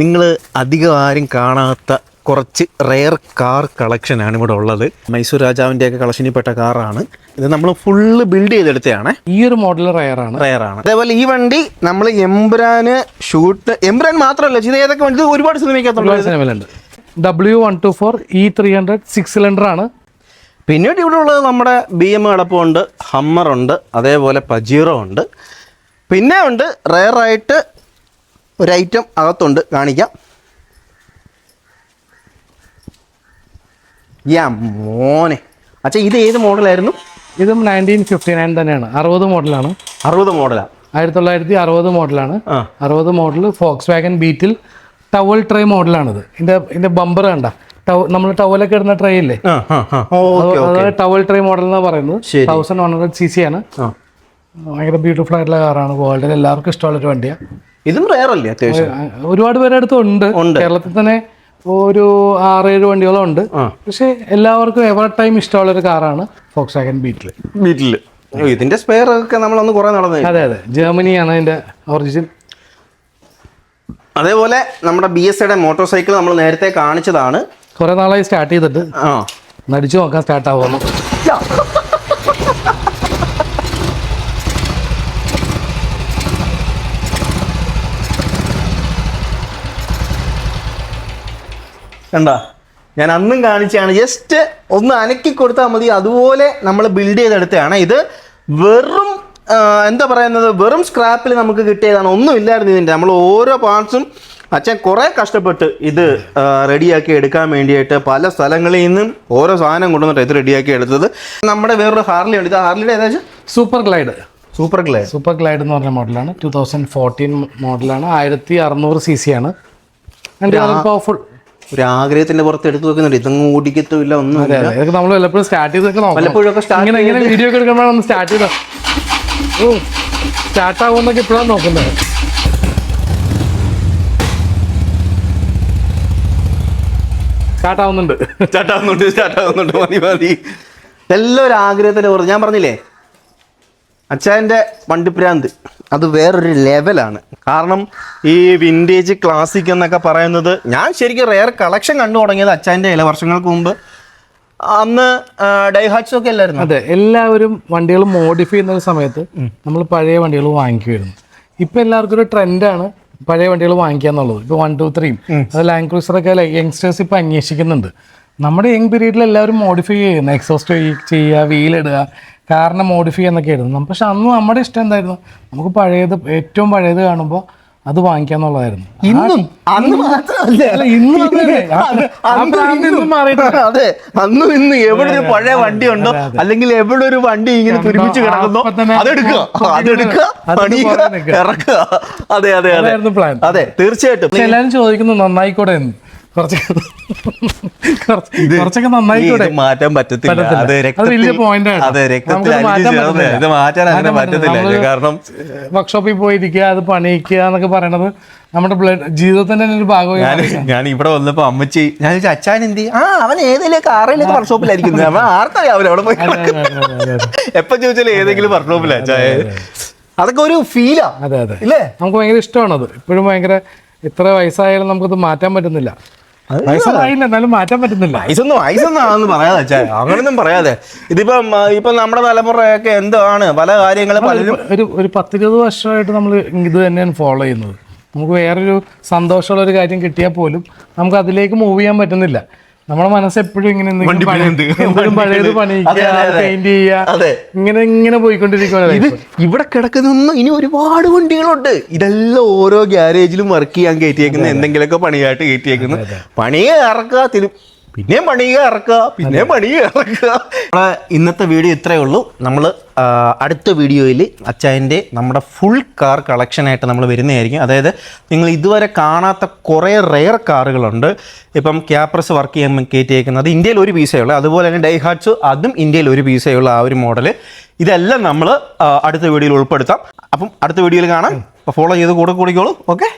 നിങ്ങൾ അധികം ആരും കാണാത്ത കുറച്ച് റെയർ കാർ കളക്ഷനാണ് ഇവിടെ ഉള്ളത്. മൈസൂർ രാജാവിന്റെയൊക്കെ കളക്ഷനിൽ പെട്ട കാറാണ് ഇത് നമ്മൾ ഫുള്ള് ബിൽഡ് ചെയ്തെടുത്തതാണ്. ഈ ഒരു മോഡൽ റയറാണ് റെയർ ആണ്. അതേപോലെ ഈ വണ്ടി നമ്മൾ എംബ്രാന് ഷൂട്ട് എംബ്രാൻ മാത്രമല്ല ഇത് ഏതൊക്കെ വണ്ടി ഒരുപാട് സിനിമയ്ക്കകത്തുള്ളത് സിനിമയിലുണ്ട് W one two four E three hundred six cylinder ആണ്. പിന്നീട് ഇവിടെ ഉള്ളത് നമ്മുടെ ബി എം കിടപ്പുണ്ട് ഹമ്മർ ഉണ്ട് അതേപോലെ പജീറോ ഉണ്ട്. പിന്നെ ഉണ്ട് റെയറായിട്ട് ഒരു ഐറ്റം അകത്തുണ്ട്. കാണിക്കാം. യാ മോനെ. അച്ഛാ ഇത് ഏത് മോഡലായിരുന്നു? ഇതും നയന്റീൻ ഫിഫ്റ്റി നയൻ തന്നെയാണ്. അറുപത് മോഡലാണ്. അറുപത് മോഡലാണ് ആയിരത്തി തൊള്ളായിരത്തി അറുപത് മോഡലാണ് അറുപത് model Volkswagen beetle towel tray മോഡലാണിത്. ഇതിന്റെ ഇതിന്റെ ബമ്പർ കണ്ട. നമ്മൾ ടവലൊക്കെ ഇടുന്ന ട്രേ ഇല്ലേ? ആ അതായത് ടവൽ ട്രേ മോഡൽ എന്ന് പറയുന്നത്. Thousand one hundred C C ആണ്. ഭയങ്കര ബ്യൂട്ടിഫുൾ ആയിട്ടുള്ള കാറാണ് വേൾഡിൽ എല്ലാവർക്കും ഇഷ്ടമുള്ളൊരു വണ്ടിയാണ് ഇതും റെയർ അല്ലേ അത്യാവശ്യം ഒരുപാട് പേരുടെ അടുത്ത് ഉണ്ട്. കേരളത്തിൽ തന്നെ ഒരു ആറേഴ് വണ്ടികളും ഉണ്ട്. പക്ഷെ എല്ലാവർക്കും എവർ ടൈം ഇഷ്ടമുള്ള ഒരു കാറാണ് ഫോക്സ് വാഗൻ ബീറ്റിൽ. ബീറ്റിൽ ഇതിന്റെ സ്പെയർ ഒക്കെ നമ്മൾ ഒന്ന് കുറെ നടന്നു അതെ അതെ. ജർമ്മനിയാണ് അതിന്റെ ഒറിജിൻ അതേപോലെ നമ്മുടെ ബി എസ് സിയുടെ മോട്ടോർ സൈക്കിൾ നമ്മൾ നേരത്തെ കാണിച്ചതാണ്. കുറെ നാളായി സ്റ്റാർട്ട് ചെയ്തിട്ട്. ആ. നടിച്ചു നോക്കാൻ സ്റ്റാർട്ട് ആവുന്നു. കണ്ട? ഞാൻ അന്നും കാണിച്ചാണ് ജസ്റ്റ് ഒന്ന് അനക്കി കൊടുത്താൽ മതി. അതുപോലെ നമ്മൾ ബിൽഡ് ചെയ്തെടുത്തതാണ്. ഇത് വെറും എന്താ പറയുന്നത്? വെറും സ്ക്രാപ്പിൽ നമുക്ക് കിട്ടിയതാണ്. ഒന്നും ഇല്ലായിരുന്നു ഇതിന്റെ നമ്മൾ ഓരോ പാർട്സും അച്ഛൻ കുറേ കഷ്ടപ്പെട്ട് ഇത് റെഡിയാക്കി എടുക്കാൻ വേണ്ടിയിട്ട് പല സ്ഥലങ്ങളിൽ നിന്നും ഓരോ സാധനം കൊണ്ടുവന്നിട്ട് ഇത് റെഡിയാക്കി എടുത്തത്. നമ്മുടെ വേറൊരു ഹാർലി ഉണ്ട്. ഇത് ഹാർലിയുടെ ഏതാ super glide super glide super glide എന്ന് പറഞ്ഞ മോഡലാണ് ടൂ തൗസൻഡ് ഫോർട്ടീൻ മോഡലാണ് ആയിരത്തി അറുന്നൂറ് സി സി ആണ് പവർഫുൾ ഒരു ആഗ്രഹത്തിന്റെ പുറത്ത് എടുത്തു വെക്കുന്നുണ്ട്. ഇതൊന്നും ഓടിക്കത്തുമില്ല ഒന്നും നമ്മൾ വല്ലപ്പോഴും സ്റ്റാർട്ട് ചെയ്ത് വല്ലപ്പോഴും ഒക്കെ സ്റ്റാർട്ട് ഇങ്ങനെ ഇങ്ങനെ വീഡിയോ ഒക്കെ എടുക്കുമ്പോഴാണ് സ്റ്റാർട്ട് ചെയ്ത ഓ സ്റ്റാർട്ട് ആവുമെന്നൊക്കെ ഇപ്പോഴാണ് നോക്കുന്നത്. സ്റ്റാർട്ട് ആവുന്നുണ്ട്. സ്റ്റാർട്ടാവുന്നുണ്ട് സ്റ്റാർട്ടാവുന്നുണ്ട് മതി മതി. എല്ലാം ഒരു ആഗ്രഹത്തിന്റെ പുറത്ത്. ഞാൻ പറഞ്ഞില്ലേ അച്ഛന്റെ വണ്ടിപ്രാന്ത് അത് വേറൊരു ലെവലാണ്. കാരണം ഈ വിന്റേജ് ക്ലാസിക് എന്നൊക്കെ പറയുന്നത് ഞാൻ ശരിക്കും റെയർ കളക്ഷൻ കണ്ടു തുടങ്ങിയത് അച്ഛന്റെ ഇല വർഷങ്ങൾക്ക് മുമ്പ്. അന്ന് ഡൈഹാറ്റ്സ് ഒക്കെ അല്ലായിരുന്നു? അതെ എല്ലാവരും വണ്ടികൾ മോഡിഫൈ ചെയ്യുന്ന ഒരു സമയത്ത് നമ്മൾ പഴയ വണ്ടികൾ വാങ്ങിക്കുമായിരുന്നു. ഇപ്പൊ എല്ലാവർക്കും ഒരു ട്രെൻഡാണ് പഴയ വണ്ടികൾ വാങ്ങിക്കുക എന്നുള്ളത്. ഇപ്പൊ വൺ ടു ത്രീ അത് ലാൻഡ് ക്രൂസറൊക്കെ യങ്സ്റ്റേഴ്സ് ഇപ്പൊ അന്വേഷിക്കുന്നുണ്ട്. നമ്മുടെ യങ് പീരീഡിൽ എല്ലാവരും മോഡിഫൈ ചെയ്യുന്നു എക്സോസ്റ്റ് ചെയ്യുക വീലിടുക കാരണം മോഡിഫൈ എന്നൊക്കെ ആയിരുന്നു പക്ഷെ അന്ന് നമ്മുടെ ഇഷ്ടം എന്തായിരുന്നു? നമുക്ക് പഴയത് ഏറ്റവും പഴയത് കാണുമ്പോൾ അത് വാങ്ങിക്കാന്നുള്ളതായിരുന്നു ഇന്നും അന്ന് മാത്രമല്ല? അത് അന്ന് ഇന്നും. എവിടെ ഒരു പഴയ വണ്ടി ഉണ്ടോ അല്ലെങ്കിൽ എവിടെ ഒരു വണ്ടി ഇങ്ങനെ തുരുമിച്ച് കിടക്കുന്നോ? അതെടുക്കുക അതെടുക്കുക. ഇറക്കുക. അതെ അതെ അതെ. പ്ലാൻ അതെ തീർച്ചയായിട്ടും. എല്ലാവരും ചോദിക്കുന്നു നന്നായിക്കോടെ എന്ന്. കുറച്ചൊക്കെ കുറച്ച് കുറച്ചൊക്കെ നന്നായിക്കൂടെ? മാറ്റാൻ പറ്റത്തില്ല. അത് വലിയ. ഇത് മാറ്റാൻ അങ്ങനെ കാരണം വർക്ക്ഷോപ്പിൽ പോയിരിക്കുക അത് പണിയിക്കുക എന്നൊക്കെ പറയണത് നമ്മുടെ ബ്ലഡ് ജീവിതത്തിന്റെ തന്നെ ഒരു ഭാഗമായി ഞാൻ ഇവിടെ വന്നപ്പോ അമ്മച്ചി ഞാൻ ചോദിച്ചു അച്ഛൻ എന്ത് ചെയ്യും?" ആ അവൻ ഏതെങ്കിലും കാറിലേക്ക് വർക്ക്ഷോപ്പിലായിരിക്കും ആർക്കറിയാം അവൻ അവിടെ പോയി. എപ്പോ ചോദിച്ചാലും ഏതെങ്കിലും വർക്ക്ഷോപ്പിലാ അച്ഛായ അതൊക്കെ ഒരു ഫീലാ അതെ അതെ. ഇല്ലേ? നമുക്ക് ഭയങ്കര ഇഷ്ടമാണത് ഇപ്പോഴും ഭയങ്കര ഇത്ര വയസ്സായാലും നമുക്കത് മാറ്റാൻ പറ്റുന്നില്ല. എന്നാലും മാറ്റാൻ പറ്റുന്നില്ല. വയസ്സൊന്നും വയസ്സൊന്നും ആണെന്ന് പറയാതെ അച്ഛാ. അങ്ങനൊന്നും പറയാതെ. ഇതിപ്പം ഇപ്പൊ നമ്മുടെ തലമുറയൊക്കെ എന്താണ്? പല കാര്യങ്ങൾ പലരും ഒരു ഒരു പത്തിരുപത് വർഷമായിട്ട് നമ്മൾ ഇത് തന്നെയാണ് ഫോളോ ചെയ്യുന്നത്. നമുക്ക് വേറൊരു സന്തോഷമുള്ള ഒരു കാര്യം കിട്ടിയാൽ പോലും നമുക്ക് അതിലേക്ക് മൂവ് ചെയ്യാൻ പറ്റുന്നില്ല. നമ്മുടെ മനസ്സ് എപ്പോഴും ഇങ്ങനെ എന്തെങ്കിലും. പഴയത് പണിയിക്കുക. പെയിന്റ് ചെയ്യുക ഇങ്ങനെ ഇങ്ങനെ പോയിക്കൊണ്ടിരിക്കുകയാണ് ഇത് ഇവിടെ കിടക്കുന്ന ഇനി ഒരുപാട് വണ്ടികളുണ്ട്. ഇതെല്ലാം ഓരോ ഗ്യാരേജിലും വർക്ക് ചെയ്യാൻ കയറ്റിയേക്കുന്ന എന്തെങ്കിലുമൊക്കെ പണിയായിട്ട് കയറ്റിയേക്കുന്നു. പണിയെ ഇറക്കാത്തിനും പിന്നെയും മണി ഇറക്കുക പിന്നെ മണി ഇറക്കുക. നമ്മളെ ഇന്നത്തെ വീഡിയോ ഇത്രയേ ഉള്ളൂ. നമ്മൾ അടുത്ത വീഡിയോയിൽ അച്ചായന്റെ നമ്മുടെ ഫുൾ കാർ കളക്ഷനായിട്ട് നമ്മൾ വരുന്നതായിരിക്കും. അതായത് നിങ്ങൾ ഇതുവരെ കാണാത്ത കുറേ റെയർ കാറുകളുണ്ട് ഇപ്പം ക്യാപ്രസ് വർക്ക് ചെയ്യാൻ കയറ്റിയേക്കുന്നത് ഇന്ത്യയിൽ ഒരു പീസേ ഉള്ളൂ. അതുപോലെ തന്നെ ഡൈഹാർട്സ് അതും ഇന്ത്യയിൽ ഒരു പീസേ ഉള്ള ആ ഒരു മോഡൽ ഇതെല്ലാം നമ്മൾ അടുത്ത വീഡിയോയിൽ ഉൾപ്പെടുത്താം. അപ്പം അടുത്ത വീഡിയോയിൽ കാണാം. അപ്പോൾ ഫോളോ ചെയ്ത് കൂടെ കൂടിക്കോളൂ. ഓക്കെ